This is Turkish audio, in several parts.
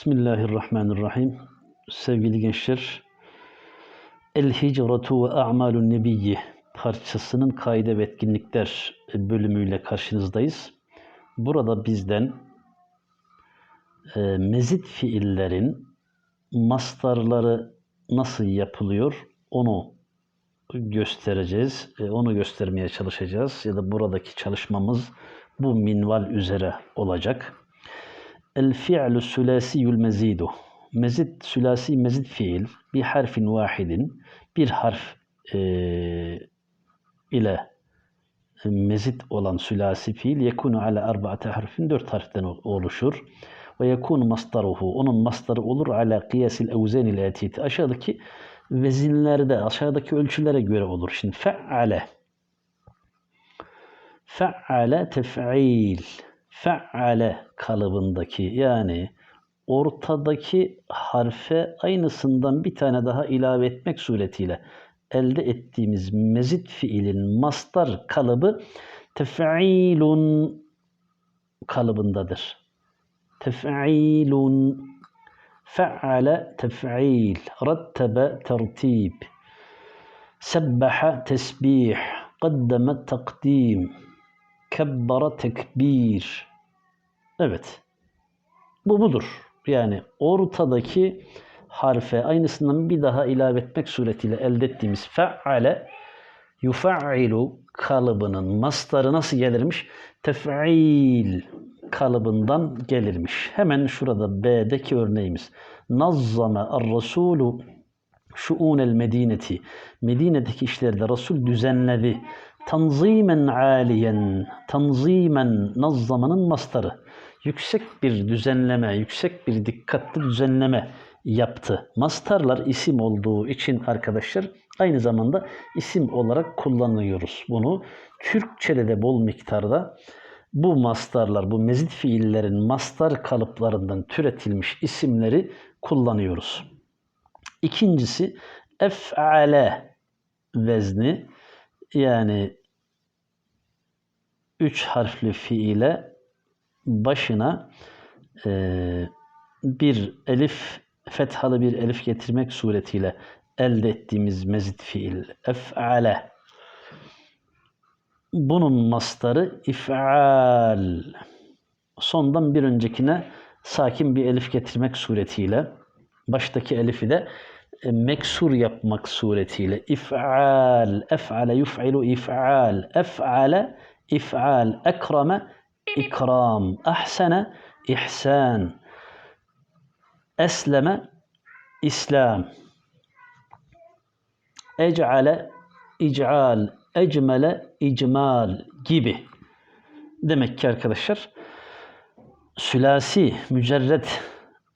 Bismillahirrahmanirrahim. Sevgili gençler, El Hicratu ve A'malun Nebiyyi parçasının kaide ve etkinlikler bölümüyle karşınızdayız. Burada bizden e, mezit fiillerin mastarları nasıl yapılıyor onu göstereceğiz. E, onu göstermeye çalışacağız. Ya da buradaki çalışmamız bu minval üzere olacak. El fi'lu sülasiyül mezidu. Mezid, sülasi mezid fiil bir harfin vahidin bir harf e, ile mezid olan sülasi fiil yekunu ala arba'ate harfin dört harften oluşur. Ve yekunu masdaruhu. Onun mastarı olur ala kıyasil evzenil etiti. Aşağıdaki vezinlerde, aşağıdaki ölçülere göre olur. Şimdi fe'ale. Fe'ale tef'il. Fe'ale kalıbındaki yani ortadaki harfe aynısından bir tane daha ilave etmek suretiyle elde ettiğimiz mezit fiilin mastar kalıbı tef'ilun kalıbındadır. Tef'ilun fe'ale tef'il rattebe tertib sebbaha tesbih qaddeme takdim kebbara tekbir evet bu budur. Yani ortadaki harfe aynısından bir daha ilave etmek suretiyle elde ettiğimiz fe'ale yufa'ilu kalıbının mastarı nasıl gelirmiş? Tef'il kalıbından gelirmiş. Hemen şurada B'deki örneğimiz. Nazzame ar-Rasulu şuunel medineti. Medine'deki işlerde Resul düzenledi. Tanzimen aliyen. Tanzimen nazzamanın mastarı. Yüksek bir düzenleme, yüksek bir dikkatli düzenleme yaptı. Mastarlar isim olduğu için arkadaşlar aynı zamanda isim olarak kullanıyoruz. Bunu Türkçe'de de bol miktarda bu mastarlar, bu mezit fiillerin mastar kalıplarından türetilmiş isimleri kullanıyoruz. İkincisi ef'ale vezni yani üç harfli fiile başına e, bir elif, fethalı bir elif getirmek suretiyle elde ettiğimiz mezit fiil ef'ale bunun mastarı if'al. Sondan bir öncekine sakin bir elif getirmek suretiyle baştaki elifi de e, meksur yapmak suretiyle if'al, ef'ale yuf'ilu if'al, ef'ale if'al, ekrame ikram, ahsene ihsan, esleme İslam, ec'ale ic'al, ecmele icmal gibi. Demek ki arkadaşlar sülasi, mücerret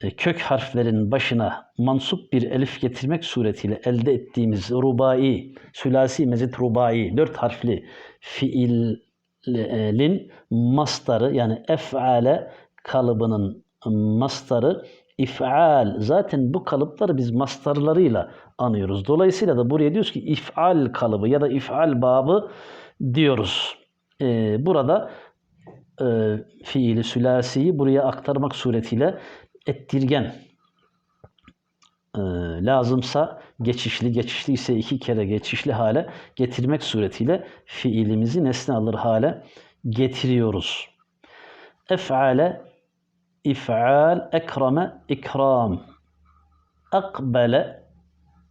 e, kök harflerin başına mansup bir elif getirmek suretiyle elde ettiğimiz rubai, sülasi mezit rubai, dört harfli fiilin mastarı yani ef'ale kalıbının mastarı if'al. Zaten bu kalıpları biz mastarlarıyla anıyoruz. Dolayısıyla da buraya diyoruz ki if'al kalıbı ya da if'al babı diyoruz. Ee, burada e, fiili sülasiyi buraya aktarmak suretiyle ettirgen e, lazımsa geçişli, geçişli ise iki kere geçişli hale getirmek suretiyle fiilimizi nesne alır hale getiriyoruz. Ef'ale, if'al, ekrame, ikram. Akbele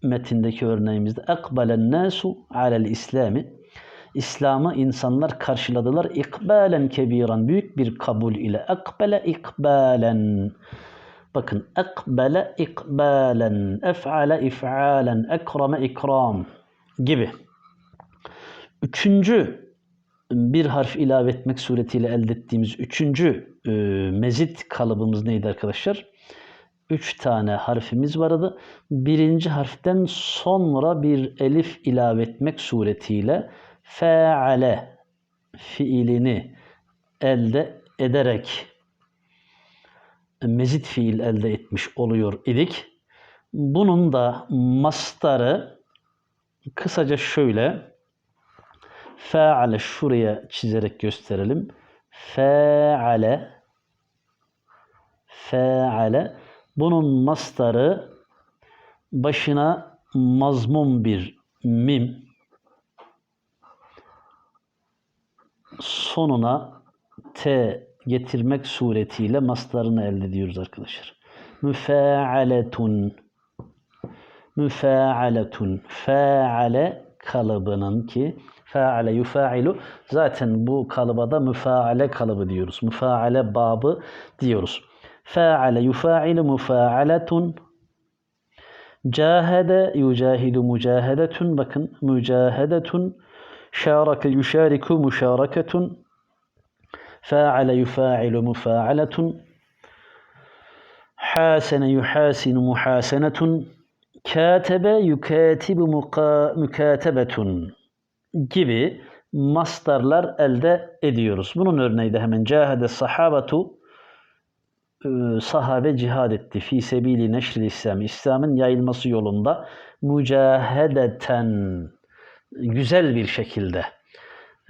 metindeki örneğimizde ekbelen nasu alel islami İslam'ı insanlar karşıladılar ikbalen kebiran büyük bir kabul ile ekbele ikbalen bakın ekbele ikbalen ef'ale if'alen ekrame ikram gibi üçüncü bir harf ilave etmek suretiyle elde ettiğimiz üçüncü e, mezit kalıbımız neydi arkadaşlar? Üç tane harfimiz vardı. Birinci harften sonra bir elif ilave etmek suretiyle feale fiilini elde ederek mezit fiil elde etmiş oluyor idik. Bunun da mastarı kısaca şöyle feale şuraya çizerek gösterelim. Feale feale Bunun mastarı başına mazmum bir mim sonuna t getirmek suretiyle mastarını elde ediyoruz arkadaşlar. Müfealetun müfealetun faale kalıbının ki faale yufailu. Zaten bu kalıba da müfaale kalıbı diyoruz. Müfaale babı diyoruz. Faale yufailu müfaaletun. Cahede yucahidu mücahedetun. Bakın mücahedetun. Şaraka yuşariku müşaraketun faale yufa'ilu müfa'aletun hasene yuhasinu muhasenetun katebe yukatibu muka- mükatebetun gibi mastarlar elde ediyoruz. Bunun örneği de hemen cahede sahabatu e, sahabe cihad etti. Fi sebili neşril İslam. İslam'ın yayılması yolunda mücahedeten güzel bir şekilde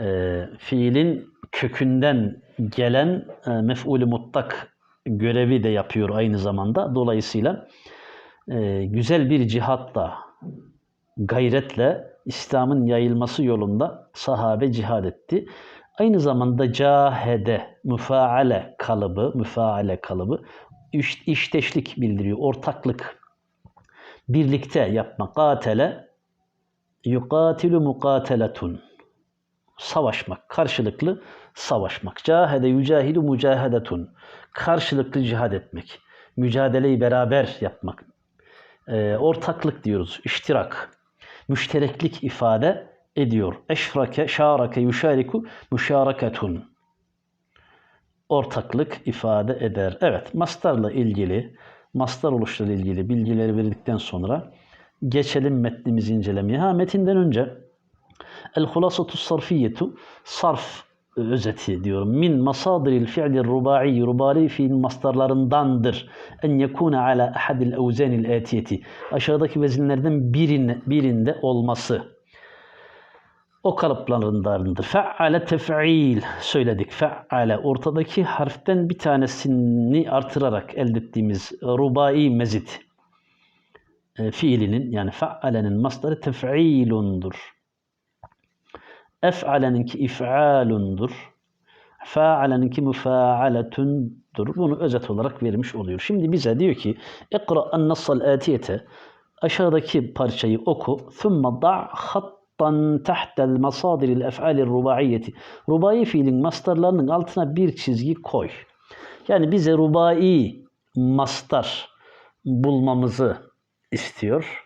e, fiilin kökünden gelen e, mef'ulü mutlak görevi de yapıyor aynı zamanda. Dolayısıyla e, güzel bir cihatla, gayretle İslam'ın yayılması yolunda sahabe cihad etti. Aynı zamanda cahede, müfaale kalıbı, müfaale kalıbı iş, işteşlik bildiriyor, ortaklık, birlikte yapma. Katele, yukatilu mukateletun. Savaşmak, karşılıklı savaşmak. Cahede yücahidu mücahedetun. Karşılıklı cihad etmek. Mücadeleyi beraber yapmak. Ee, ortaklık diyoruz, iştirak. Müştereklik ifade ediyor. Eşrake, şarake, yuşariku, müşaraketun. Ortaklık ifade eder. Evet, mastarla ilgili, mastar oluşlarıyla ilgili bilgileri verdikten sonra geçelim metnimizi incelemeye. Ha metinden önce el hulasatu sarfiyetu sarf özeti diyorum. Min masadiril fi'li rubai rubari fiil mastarlarındandır. En yekune ala ahadil evzenil etiyeti. Aşağıdaki vezinlerden birine, birinde olması. O kalıplarındandır. Fe'ale tef'il söyledik. Fe'ale ortadaki harften bir tanesini artırarak elde ettiğimiz rubai mezit e, fiilinin yani fe'alenin mastarı tef'ilundur. Ef'aleninki if'alundur. Fa'aleninki müfa'aletundur. Bunu özet olarak vermiş oluyor. Şimdi bize diyor ki ikra en-nassal atiyete aşağıdaki parçayı oku. Thumma da' hattan tahtel masadiril ef'alir rubaiyeti. Rubai fiilin mastarlarının altına bir çizgi koy. Yani bize rubai mastar bulmamızı istiyor.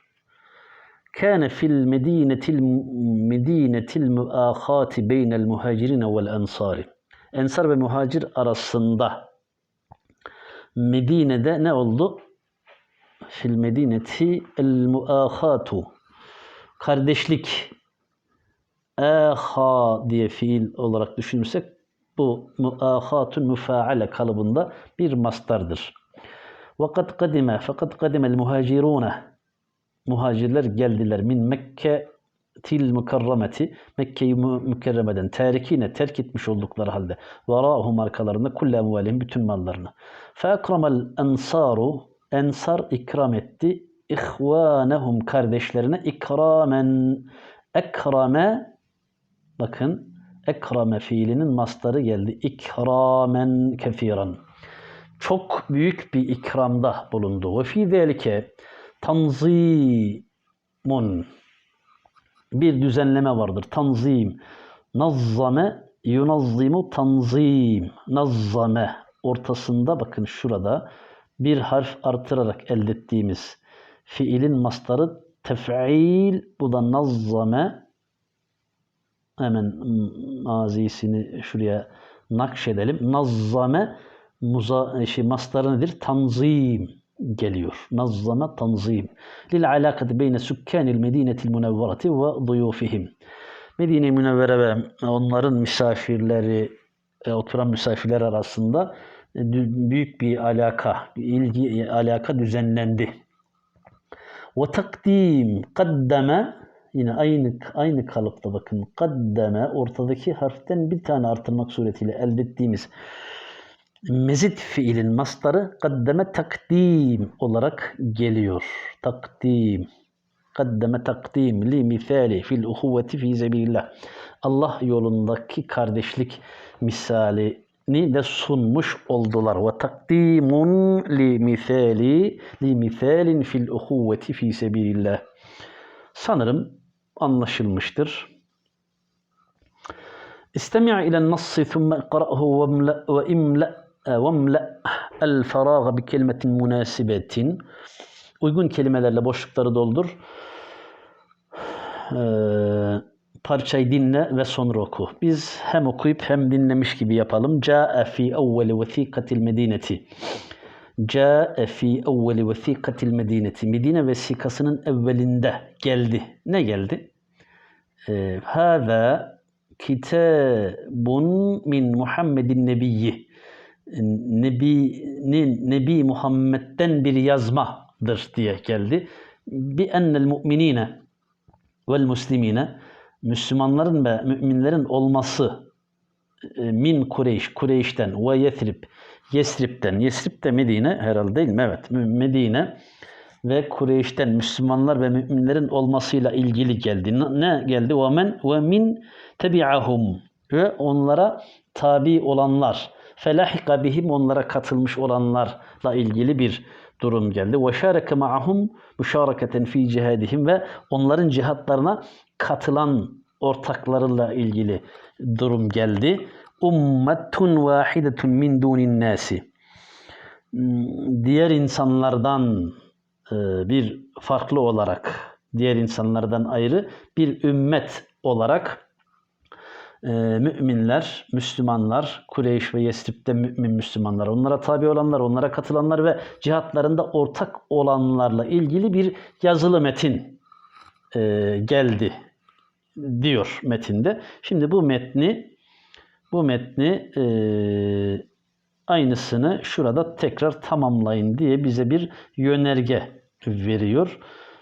كان في المدينة المدينة المؤاخاة بين المهاجرين والأنصار Ensar ve muhacir arasında Medine'de ne oldu? Fil medineti el muahatu kardeşlik aha diye fiil olarak düşünürsek bu muahatun müfaale kalıbında bir mastardır. Vakat kadime fakat kadimel muhacirune muhacirler geldiler min Mekke til mükerremeti Mekke'yi mü- mükerremeden terikine terk etmiş oldukları halde varahum arkalarında kulle bütün mallarını. Fe ekramel ensaru ensar ikram etti. İhvanehum kardeşlerine ikramen. Ekrame bakın ekrame fiilinin mastarı geldi. İkramen kefiran. Çok büyük bir ikramda bulundu. Ve fi zelike tanzimun bir düzenleme vardır. Tanzim. Nazzame yunazzimu tanzim. Nazzame ortasında bakın şurada bir harf artırarak elde ettiğimiz fiilin mastarı tef'il. Bu da nazzame. Hemen mazisini şuraya nakşedelim. Nazzame muza, şey, mastarı nedir? Tanzim geliyor. Nazzama tanzim. Lil alakati beyne sükkanil medinetil münevverati ve duyufihim. Medine-i Münevvere ve onların misafirleri, e, oturan misafirler arasında e, büyük bir alaka, ilgi, e, alaka düzenlendi. Ve takdim, kaddeme, yine aynı aynı kalıpta bakın. Kaddeme, ortadaki harften bir tane artırmak suretiyle elde ettiğimiz mezit fiilin mastarı kaddeme takdim olarak geliyor. Takdim. Kaddeme takdim li misali fil uhuvveti fi sebilillah. Allah yolundaki kardeşlik misalini de sunmuş oldular. Ve takdimun li misali li misalin fil uhuvveti fi sebilillah. Sanırım anlaşılmıştır. استمع إلى النص ثم اقرأه واملأ واملأ واملأ الفراغ بكلمة مناسبة Uygun kelimelerle boşlukları doldur. Ee, parçayı dinle ve sonra oku. Biz hem okuyup hem dinlemiş gibi yapalım. Câe fî evveli vesîkatil medineti. Câe fî evveli vesîkatil medineti. Medine vesikasının evvelinde geldi. Ne geldi? Ee, Hâzâ kitabun min Muhammedin Nebiyyi. Nebi'nin Nebi Muhammed'den bir yazmadır diye geldi. Bi ennel mu'minine vel muslimine Müslümanların ve müminlerin olması e, min Kureyş, Kureyş'ten ve Yesrib, Yesrib'den, Yesrib de Medine herhalde değil mi? Evet, Medine ve Kureyş'ten Müslümanlar ve müminlerin olmasıyla ilgili geldi. Ne geldi? Ve men ve min tebi'ahum ve onlara tabi olanlar. Felahika bihim onlara katılmış olanlarla ilgili bir durum geldi. Ve şareke ma'ahum müşareketen fi cihadihim ve onların cihatlarına katılan ortaklarıyla ilgili durum geldi. Ummetun vahidetun min dunin nasi. Diğer insanlardan e, bir farklı olarak, diğer insanlardan ayrı bir ümmet olarak e, müminler, Müslümanlar, Kureyş ve Yesrib'de mümin Müslümanlar, onlara tabi olanlar, onlara katılanlar ve cihatlarında ortak olanlarla ilgili bir yazılı metin e, geldi diyor metinde. Şimdi bu metni bu metni e, aynısını şurada tekrar tamamlayın diye bize bir yönerge veriyor.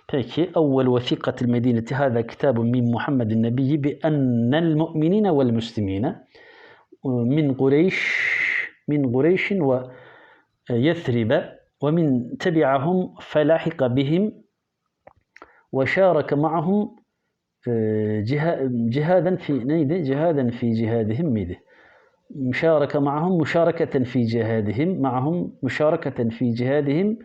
Peki evvel vesikatil medineti hâzâ kitabun min Muhammedin nebiyyi bi ennel mu'minine vel müslimine min Kureyş min Kureyşin ve Yethribe ve min tebi'ahum felahika bihim ve şareke ma'ahum cihaden fi neydi? Cihaden fi cihadihim miydi? Müşareke ma'ahum müşareketen fi cihadihim ma'ahum müşareketen fi cihadihim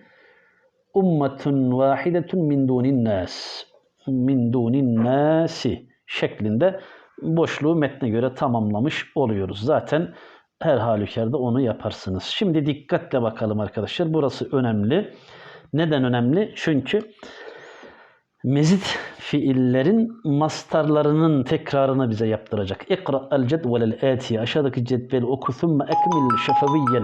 ummetun vahidetun min dunin nas min dunin nasi şeklinde boşluğu metne göre tamamlamış oluyoruz. Zaten her halükarda onu yaparsınız. Şimdi dikkatle bakalım arkadaşlar. Burası önemli. Neden önemli? Çünkü mezit fiillerin mastarlarının tekrarını bize yaptıracak. İkra el cedvel el atiye. Aşağıdaki cetveli oku thumme ekmil şefeviyen.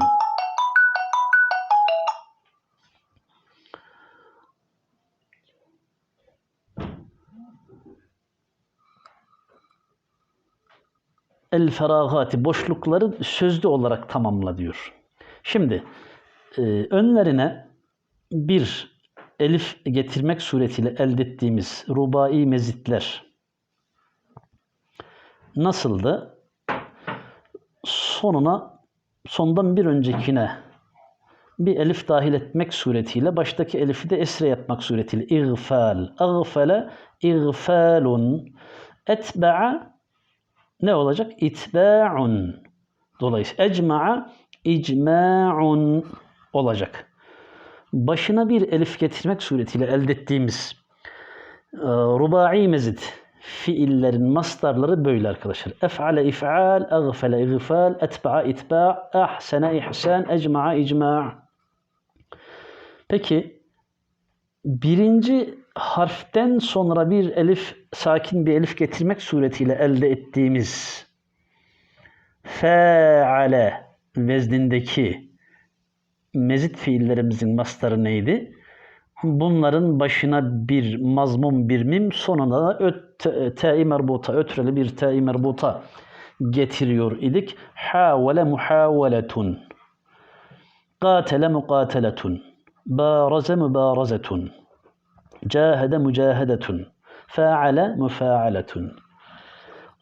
El feragati boşlukları sözlü olarak tamamla diyor. Şimdi e, önlerine bir elif getirmek suretiyle elde ettiğimiz rubai mezitler nasıldı? Sonuna sondan bir öncekine bir elif dahil etmek suretiyle baştaki elifi de esre yapmak suretiyle İğfal. Ağfale İğfalun. Etba'a ne olacak? İtba'un. Dolayısıyla ecma'a icma'un olacak. Başına bir elif getirmek suretiyle elde ettiğimiz e, rubai mezit fiillerin mastarları böyle arkadaşlar. Ef'ale if'al, agfele igfal, etba'a itba', ahsene ihsan, ecma'a icma'. Peki birinci harften sonra bir elif, sakin bir elif getirmek suretiyle elde ettiğimiz fe'ale veznindeki mezit fiillerimizin mastarı neydi? Bunların başına bir mazmum bir mim sonuna da öt, te-i merbuta, ötreli bir te-i merbuta getiriyor idik. Havale muhaveletun. Qatele muqateletun. Baraze mübarazetun. Cahede mücahedetun. Faale müfaaletun.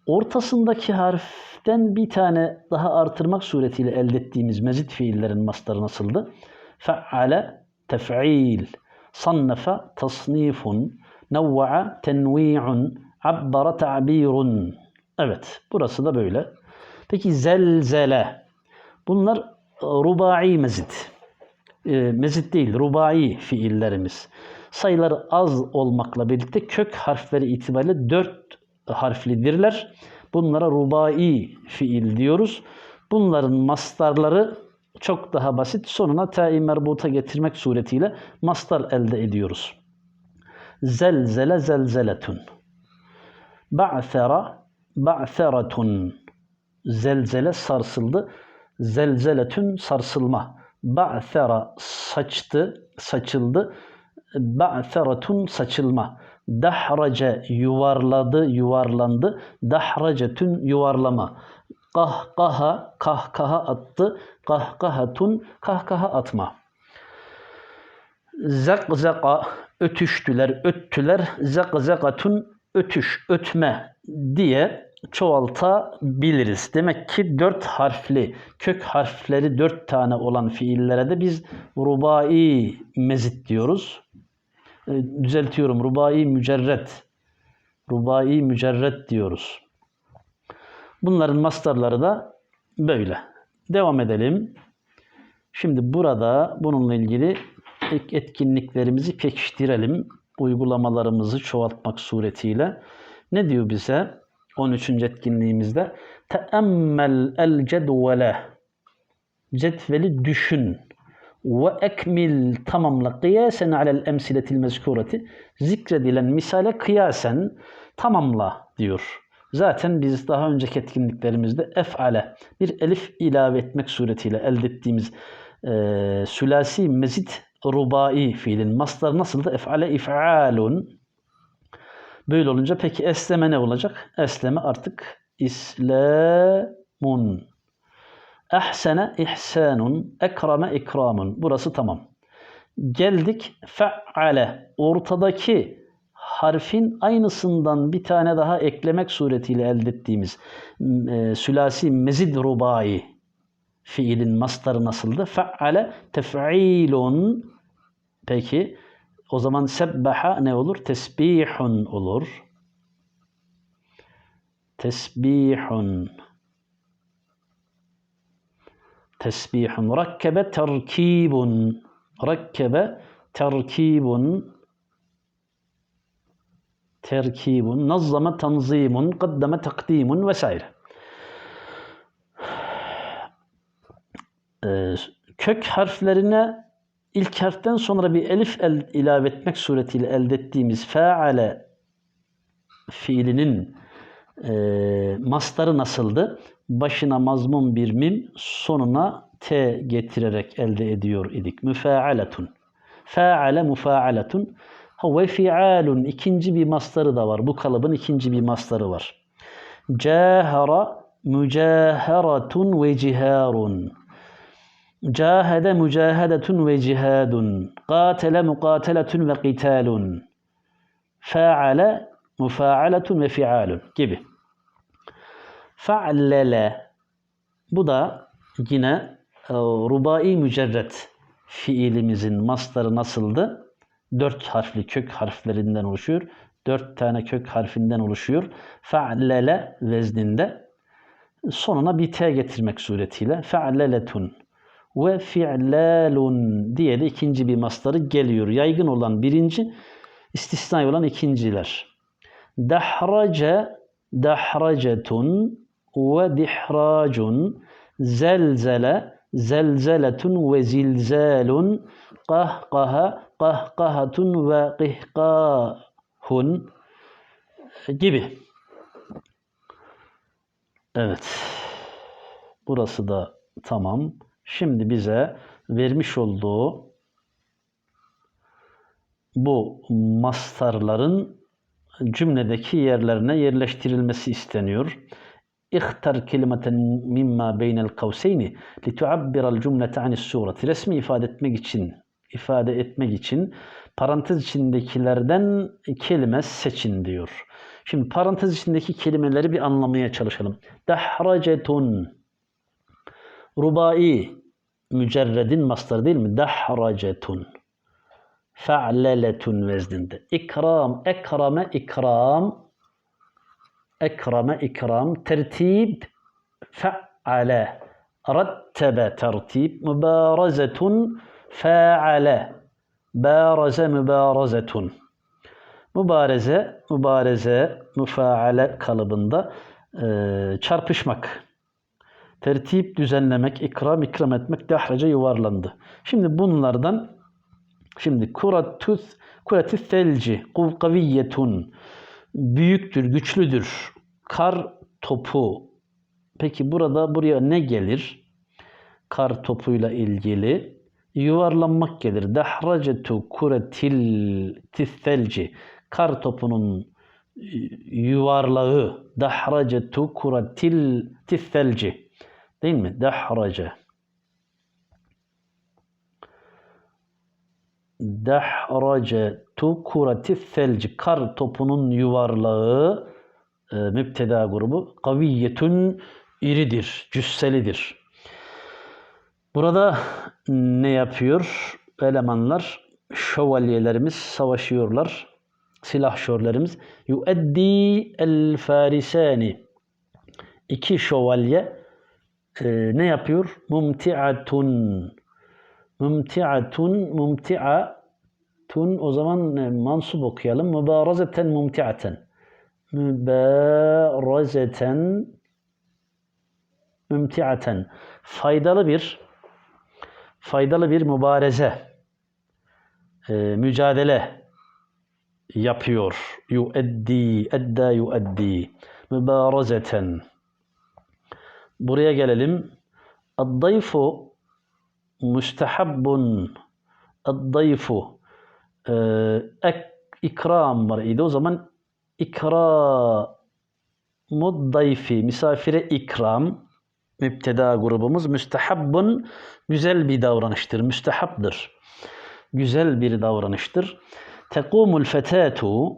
ortasındaki harften bir tane daha artırmak suretiyle elde ettiğimiz mezit fiillerin mastarı nasıldı? Fe'ale tef'il, sannefe tasnifun, nevva'a tenvi'un, abbara ta'birun. Evet, burası da böyle. Peki zelzele. Bunlar rubai mezit. E, mezit değil, rubai fiillerimiz. Sayıları az olmakla birlikte kök harfleri itibariyle dört harflidirler. Bunlara rubai fiil diyoruz. Bunların mastarları çok daha basit. Sonuna ta-i merbuta getirmek suretiyle mastar elde ediyoruz. Zelzele zelzeletun. Ba'thera ba'theratun. Zelzele sarsıldı. Zelzeletün sarsılma. Ba'thera saçtı, saçıldı. Ba'theratun saçılma. Dahrace yuvarladı, yuvarlandı. Dahracetün yuvarlama. Kahkaha, kahkaha attı. Kahkahatun, kahkaha atma. Zakzaka, ötüştüler, öttüler. Zakzakatun, ötüş, ötme diye çoğaltabiliriz. Demek ki dört harfli, kök harfleri dört tane olan fiillere de biz rubai mezit diyoruz. E, düzeltiyorum, rubai mücerret. Rubai mücerret diyoruz. Bunların mastarları da böyle. Devam edelim. Şimdi burada bununla ilgili etkinliklerimizi pekiştirelim. Uygulamalarımızı çoğaltmak suretiyle. Ne diyor bize? 13. etkinliğimizde. Teemmel el cedvele. Cetveli düşün. Ve ekmil tamamla kıyasen alel emsiletil mezkureti. Zikredilen misale kıyasen tamamla diyor. Zaten biz daha önceki etkinliklerimizde ef'ale bir elif ilave etmek suretiyle elde ettiğimiz e, sülasi mezit rubai fiilin mastar nasıldı? Ef'ale if'alun. Böyle olunca peki esleme ne olacak? Esleme artık islamun. Ehsene ihsanun. Ekrame ikramun. Burası tamam. Geldik fe'ale. Ortadaki harfin aynısından bir tane daha eklemek suretiyle elde ettiğimiz e, sülasi mezid rubai fiilin mastarı nasıldı? Fe'ale tef'ilun. Peki o zaman sebbaha ne olur? Tesbihun olur. Tesbihun. Tesbihun. Rakkebe terkibun. Rakkebe terkibun. Terkibun. Nazzame tanzimun. Kaddeme takdimun vesaire. Ee, kök harflerine ilk harften sonra bir elif el, ilave etmek suretiyle elde ettiğimiz feale fiilinin e, mastarı nasıldı? Başına mazmum bir mim, sonuna t getirerek elde ediyor idik. Müfaaletun. Faale mufaaletun. Ve fialun. ikinci bir mastarı da var. Bu kalıbın ikinci bir mastarı var. Cahara mücaheratun ve ciharun. Cahede mücahedetun ve cihadun. Katele mukateletun ve qitalun. Faale mufaaletun ve fialun gibi. Fa'lele bu da yine e, rubai mücerret fiilimizin mastarı nasıldı? Dört harfli kök harflerinden oluşuyor. Dört tane kök harfinden oluşuyor. Fa'lele vezninde sonuna bir t getirmek suretiyle fe'leletun ve fi'lalun diye de ikinci bir mastarı geliyor. Yaygın olan birinci, istisnai olan ikinciler. Dahrace, dahracetun ve dihracun, zelzele, zelzeletun ve zilzalun, kahkaha, kahkahatun ve kihkahun gibi. Evet. Burası da tamam. Şimdi bize vermiş olduğu bu mastarların cümledeki yerlerine yerleştirilmesi isteniyor. İhtar kelimeten mimma beynel kavseyni tuabbiral cümlete anis sureti. Resmi ifade etmek için ifade etmek için parantez içindekilerden kelime seçin diyor. Şimdi parantez içindeki kelimeleri bir anlamaya çalışalım. Dahracetun. Rubai mücerredin mastarı değil mi? Dahracetun. Fe'leletun vezninde. İkram, ekrame, ikram. Ekrame, ikram. Tertib, fe'ale. Rattebe, tertib. Mübarezetun, fe'ale. Baraze, mübarezetun. Mübareze, mübareze, müfaale kalıbında e, çarpışmak. Tertip düzenlemek, ikram ikram etmek, dahraca yuvarlandı. Şimdi bunlardan şimdi kuratüs kuratüs selci kaviyetun büyüktür, güçlüdür. Kar topu. Peki burada buraya ne gelir? Kar topuyla ilgili yuvarlanmak gelir. Dahracetu kuretil tisselci. Kar topunun yuvarlağı. Dahracetu kuretil tisselci. Değil mi? Dahrace. Dahracetu kuretil selci. Kar topunun yuvarlağı e, müpteda grubu. Kaviyetun iridir, cüsselidir. Burada ne yapıyor? Elemanlar, şövalyelerimiz savaşıyorlar. Silahşörlerimiz. Yueddi el farisani. İki şövalye e, ne yapıyor? Mumti'atun. Mumti'atun, mumti'atun o zaman e, mansup okuyalım. Mübarazeten mumti'aten. Mübarazeten mumti'aten. Faydalı bir faydalı bir mübareze, e, mücadele yapıyor. Yueddi, edda yueddi. Mübarezeten. Buraya gelelim. Ad-dayfu müstehabbun. Ad-dayfu e, ek, ikram var idi. O zaman ikramud dayfi, misafire ikram müpteda grubumuz müstehabbun güzel bir davranıştır. Müstehapdır. Güzel bir davranıştır. Tekumul fetatu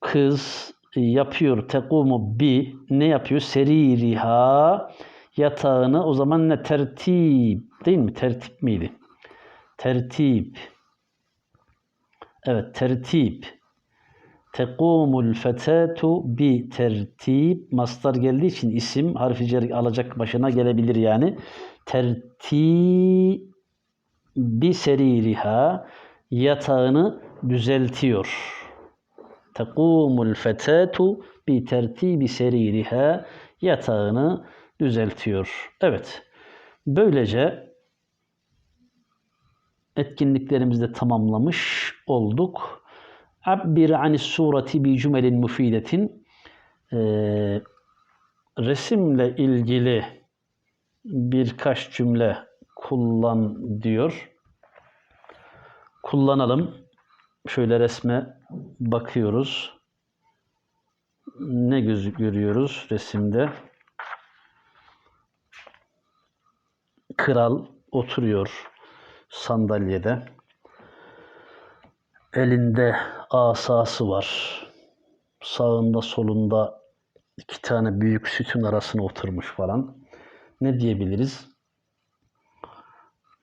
kız yapıyor. Tekumu bi ne yapıyor? Seririha yatağını o zaman ne tertip değil mi? Tertip miydi? Tertip. Evet tertip. Tekumul fetatu bi tertip mastar geldiği için isim harfi cer alacak başına gelebilir yani. Tertibi seririha yatağını düzeltiyor. Tekumul fetatu bi tertibi seririha yatağını düzeltiyor. Evet. Böylece etkinliklerimizi de tamamlamış olduk. Abbir anis sureti bi cümelin mufidetin ee, resimle ilgili birkaç cümle kullan diyor. Kullanalım. Şöyle resme bakıyoruz. Ne gözü görüyoruz resimde? Kral oturuyor sandalyede. Elinde asası var. Sağında solunda iki tane büyük sütun arasına oturmuş falan. Ne diyebiliriz?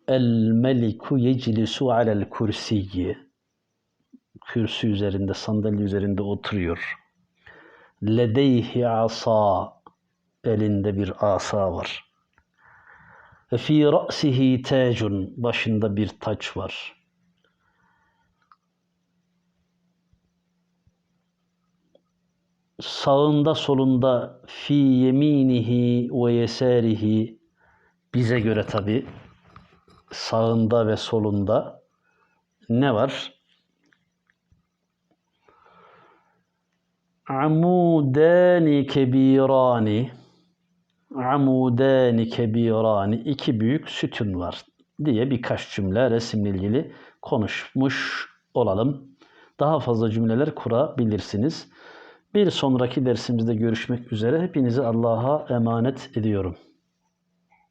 El meliku yeclisu alel kursiyyi. Kürsü üzerinde, sandalye üzerinde oturuyor. Ledeyhi asa. Elinde bir asa var. Fi ra'sihi tacun. Başında bir taç var. sağında solunda fi yeminihi ve yesarihi bize göre tabi sağında ve solunda ne var? Amudani kebirani Amudani kebirani iki büyük sütun var diye birkaç cümle resimle ilgili konuşmuş olalım. Daha fazla cümleler kurabilirsiniz. Bir sonraki dersimizde görüşmek üzere. Hepinizi Allah'a emanet ediyorum.